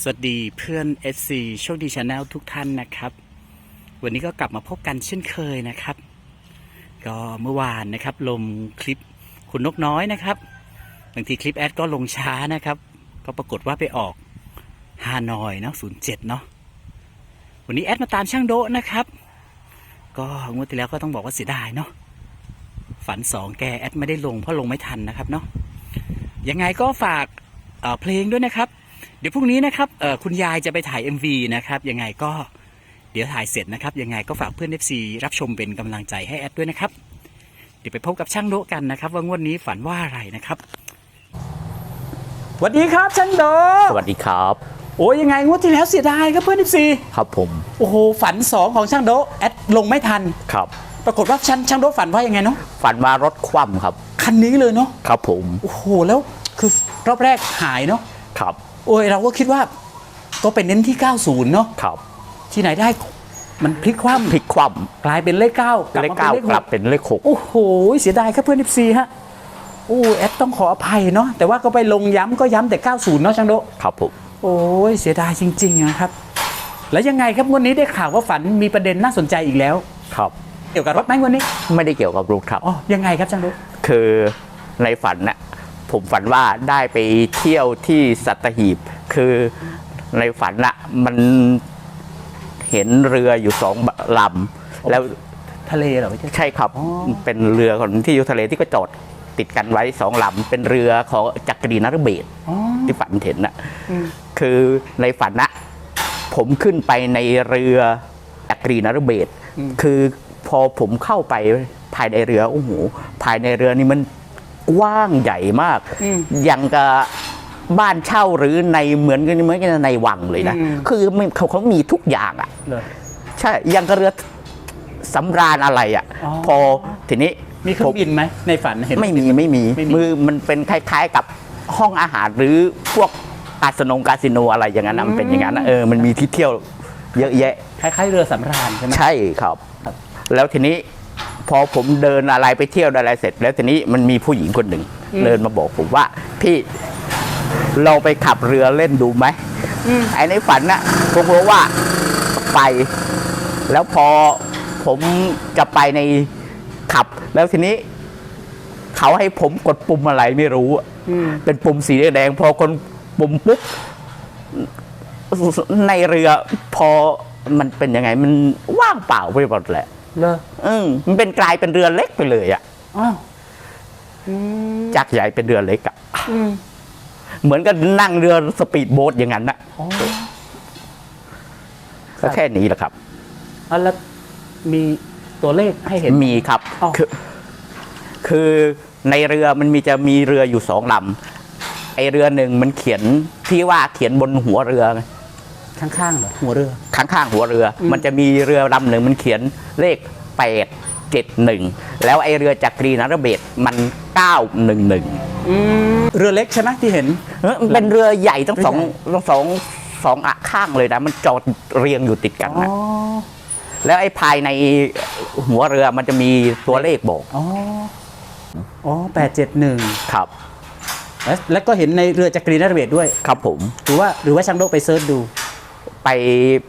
สวัสดีเพื่อน SC โชคดีชาแนลทุกท่านนะครับ วันนี้ก็กลับมาพบกันเช่นเคยนะครับ ก็เมื่อวานนะครับลงคลิปคุณนกน้อยนะครับบางทีคลิปแอดก็ลงช้านะครับ ก็ปรากฏว่าไปออกฮานอยเนาะ07เนาะวันนี้แอดมาตามช่างโดะนะครับ ก็งวดที่แล้วก็ต้องบอกว่าเสียดายเนาะฝันสองแกแอดไม่ได้ลงเพราะลงไม่ทันนะครับเนาะยังไงก็ฝากเอ่อเพลงด้วยนะครับ ดี๋ยวพรุ่งนี้นะครับเอ่อคุณยายจะไปถ่าย MV นะครับยังไงก็เดี๋ยวถ่ายเสร็จนะครับ ยังไงก็ฝากเพื่อน FC รับชมเป็นกำลังใจให้แอดด้วยนะครับ เดี๋ยวไปพบกับช่างโดะกันนะครับ ว่างวดนี้ฝันว่าอะไรนะครับสวัสดีครับช่างโดะสวัสดีครับ โอ้ยยังไงงวดที่แล้วเสียดายครับเพื่อน FC ครับผมโอ้โหฝันสองของช่างโดะแอดลงไม่ทันครับ ปรากฏว่าช่างช่างโดะฝันว่ายังไงเนาะฝันว่ารถคว่ำครับคันนี้เลยเนาะครับผมโอ้โหแล้วคือรอบแรกหายเนาะครับ โอ้ยเราก็คิดว่าก็เป็นเน้นที่ 90 เนาะครับที่ไหนได้มันพลิกคว่พลิกคว่ำกลายเป็นเลขเก้าำเลขเก้ากลับเป็นเลขหกโอ้โห เสียดายครับเพื่อน FC ฮะ โอ้แอดต้องขออภัยเนาะแต่ว่าก็ไปลงย้ำก็ย้ำแต่ 90 เนาะช่างโดะครับผมโอ้ยเสียดายจริงๆนะครับ แล้วยังไงครับงวันนี้ได้ข่าวว่าฝันมีประเด็นน่าสนใจอีกแล้ว ครับ เกี่ยวกับรถไหมงวันนี้ไม่ได้เกี่ยวกับรถครับ อ๋อยังไงครับช่างโดะคือในฝันน่ะ ผมฝันว่าได้ไปเที่ยวที่สัตหีบ คือในฝันน่ะมันเห็นเรืออยู่สองลำแล้วทะเลเหรอไม่ใช่ใช่ครับอ๋อเป็นเรือของที่อยู่ทะเลที่ก็จอดติดกันไว้สองลำเป็นเรือของจักรีนรเบศอ๋อที่ฝันเห็นน่ะอืมคือในฝันนะผมขึ้นไปในเรือจักรีนรเบศคือพอผมเข้าไปภายในเรือโอ้โหภายในเรือนี่มัน กว้างใหญ่มากอืมอย่างกับบ้านเช่าหรือในเหมือนกันเหมือนกันในวังเลยนะอืมคือมันเขาเขามีทุกอย่างอะเลยใช่ยังกับเรือสำราญอะไรอะอ๋อพอทีนี้มีเครื่องบินไหมในฝันเห็นไม่มีไม่มีไม่มีมือมันเป็นคล้าย ๆกับห้องอาหารหรือพวกคาสโนงคาสิโนอะไรอย่างนั้นนะมันเป็นอย่างนั้นนะเออมันมีที่เที่ยวเยอะแยะ คล้ายๆเรือสำราญใช่ไหมใช่ครับ แล้วทีนี้ พอผมเดินอะไรไปเที่ยวอะไรเสร็จ แล้วทีนี้มันมีผู้หญิงคนหนึ่งเดินมาบอกผมว่าพี่เราไปขับเรือเล่นดูไหมไอ้ในฝันน่ะผมรู้ว่าไป แล้วพอผมจะไปในขับ แล้วทีนี้เขาให้ผมกดปุ่มอะไรไม่รู้อะอืมเป็นปุ่มสีแดงๆพอคนปุ่มปุ๊บในเรือพอมันเป็นยังไงมันว่างเปล่าไปหมดแหละ เลออืมมันเป็นกลายเป็นเรือเล็กไปเลยอะอ้าวอืมจากใหญ่เป็นเรือเล็กอะอืมเหมือนกับนั่งเรือสปีดโบ๊ทอย่างนั้นนะอ๋อก็แค่นี้แหละครับ อะแล้วมีตัวเลขให้เห็น มีครับอ้าวคือคือในเรือมันมีจะมีเรืออยู่สองลำไอเรือหนึ่งมันเขียนที่ว่าเขียนบนหัวเรือไง ข้างๆเหรอหัวเรือ ข้างๆหัวเรืออมมันจะมีเรือลำหนึ่งมันเขียนเลขแปดเจ็ดหนึ่งแล้วไอเรือจักรีนรเบศมันเก้าหนึ่งหนึ่งอืมเรือเล็กใช่ไหมที่เห็นมันเป็นเรือใหญ่ทั้งสองเรือใหญ่ทั้งสองสองอะข้างเลยนะ มันจอดเรียงอยู่ติดกันอ๋อนะแล้วไอ้ภายในหัวเรือมันจะมีตัวเลขบอก อ๋อ อ๋อแปดเจ็ดหนึ่งครับ แล้วแล้วก็เห็นในเรือจักรีนรเบศด้วย ครับผม หรือว่าหรือว่าช่างโดไปเซิร์ชดู ไป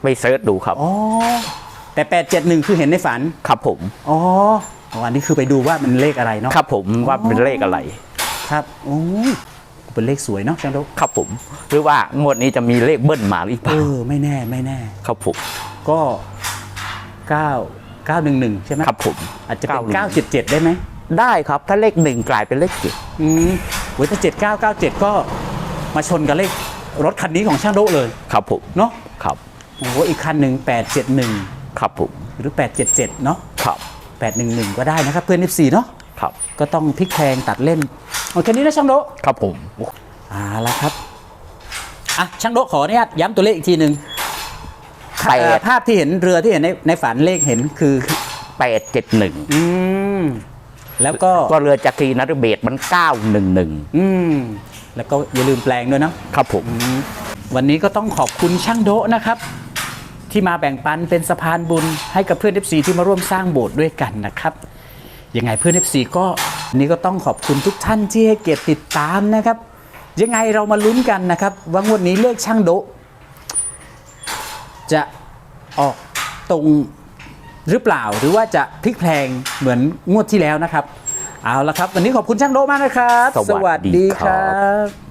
ไปเซิร์ชดูครับอ๋อแต่แปดเจ็ดหนึ่งคือเห็นในฝันครับผมอ๋ออ๋ออันนี้คือไปดูว่ามันเลขอะไรเนาะครับผมว่าเป็นเลขอะไร ครับโอ้ยเป็นเลขสวยเนาะช่างโดครับผม หรือว่างวดนี้จะมีเลขเบิ้ลมาหรือเปเอล่าอไม่แน่ไม่แน่ ครับผมก็เก้าเก้าหนึ่งหนึ่งใช่ไหมครับผมอาจจะเป็น91เก้าเจ็ดเจ็ดได้ไหมได้ครับถ้าเลขหนึ่งกลายเป็นเลขเจ็ดอืมโอ้ยถ้าเจ็ดเก้าเก้าเจ็ดก็มาชนกับเลขรถคันนี้ของช่างโดเลย ครับผมเนาะครับ โอ้โหอีกคันหนึ่งแปดเจ็ดหนึ่งครับผมหรือแปดเจ็ดเจ็ดเนาะครับแปดหนึ่งหนึ่งก็ได้นะครับ เพื่อนนิฟซีเนาะครับ ก็ต้องพลิกแพลงตัดเล่นโอเคนี้นะช่างโดครับผมอ่าละครับอะช่างโดขออนุญาตย้ำตัวเลขอีกทีหนึ่งแปเอ่อดภาพที่เห็นเรือที่เห็นในในฝันเลขเห็นคือแปดเจ็ดหนึ่งอืมแล้วก็ก็เรือจักรีนรเบศมันเก้าหนึ่งหนึ่งอืมแล้วก็อย่าลืมแปลงด้วยเนาะครับผม วันนี้ก็ต้องขอบคุณช่างโดะนะครับ ที่มาแบ่งปันเป็นสะพานบุญให้กับเพื่อน FC ที่มาร่วมสร้างโบสถ์ด้วยกันนะครับยังไงเพื่อน FC ก็วันนี้ก็ต้องขอบคุณทุกท่านที่ให้เกียรติติดตามนะครับ ยังไงเรามาลุ้นกันนะครับ ว่างวดนี้เลขช่างโดะจะออกตรงหรือเปล่าหรือว่าจะพลิกแพลงเหมือนงวดที่แล้วนะครับ เอาละครับ วันนี้ขอบคุณช่างโดมากนะครับ สวัสดีดีครับครับ